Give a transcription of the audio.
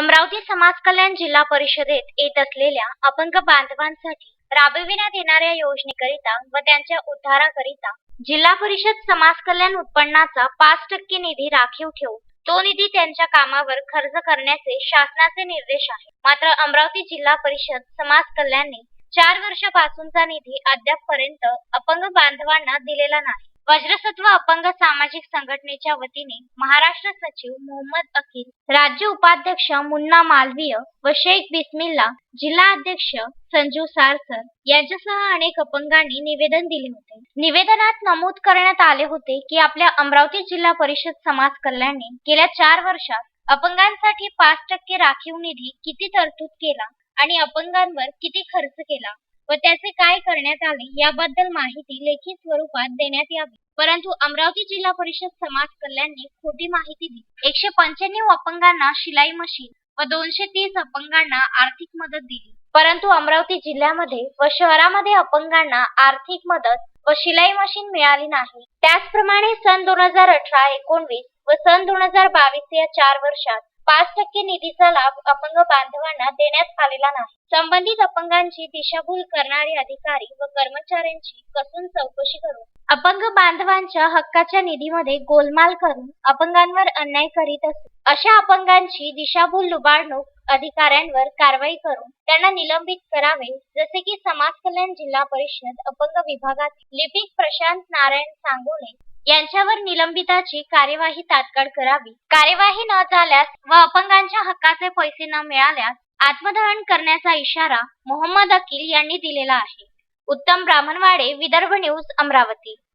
अमरावती समाज कल्याण जिल्हा परिषदेत येत असलेल्या अपंग बांधवांसाठी राबविण्यात येणाऱ्या योजनेकरिता व त्यांच्या उद्धाराकरिता जिल्हा परिषद समाज कल्याण उत्पन्नाचा पाच टक्के निधी राखीव ठेवून तो निधी त्यांच्या कामावर खर्च करण्याचे शासनाचे निर्देश आहे मात्र अमरावती जिल्हा परिषद समाज कल्याणने चार वर्षापासूनचा निधी अद्यापपर्यंत अपंग बांधवांना दिलेला नाही. वज्रसत्व अपंग सामाजिक संघटनेच्या वतीने महाराष्ट्र सचिव मोहम्मद अकील राज्य उपाध्यक्ष मुन्ना मालवीय व शेख बिस्मिल्ला जिल्हा अध्यक्ष संजू सारसर यांच्यासह अनेक अपंगांनी निवेदन दिले होते. निवेदनात नमूद करण्यात आले होते की आपल्या अमरावती जिल्हा परिषद समाज कल्याणने गेल्या चार वर्षात अपंगांसाठी पाच टक्के राखीव निधी किती तरतूद केला आणि अपंगांवर किती खर्च केला? व त्याचे काय करण्यात आले याबद्दल माहिती लेखी स्वरूपात देण्यात यावी. परंतु अमरावती जिल्हा परिषद समाज कल्याणने खोटी माहिती दिली. एकशे पंच्याण्णव अपंगांना शिलाई मशीन व दोनशे तीस अपंगांना आर्थिक मदत दिली. परंतु अमरावती जिल्ह्यामध्ये व शहरामध्ये अपंगांना आर्थिक मदत व शिलाई मशीन मिळाली नाही. त्याचप्रमाणे सन दोन हजार अठरा एकोणवीस व सन दोन हजार बावीस या चार वर्षात पाच टक्के निधीचा लाभ अपंग बांधवांना देण्यात आलेला नाही. संबंधित अपंगांची दिशाभूल करणारे अधिकारी व कर्मचाऱ्यांची कसून चौकशी करून अपंग बांधवांच्या हक्काच्या निधीमध्ये गोलमाल करून अपंगांवर अन्याय करीत असतो अशा अपंगांची दिशाभूल लुबाडणूक अधिकाऱ्यांवर कारवाई करून त्यांना निलंबित करावे जसे की समाज कल्याण जिल्हा परिषद अपंग विभागातील लिपिक प्रशांत नारायण सांगोले यांच्यावर निलंबिताची कार्यवाही तात्काळ करावी. कार्यवाही न झाल्यास व अपंगांच्या हक्काचे पैसे न मिळाल्यास आत्मदहन करण्याचा इशारा मोहम्मद अकील यांनी दिलेला आहे. उत्तम ब्राह्मणवाडे विदर्भ न्यूज अमरावती.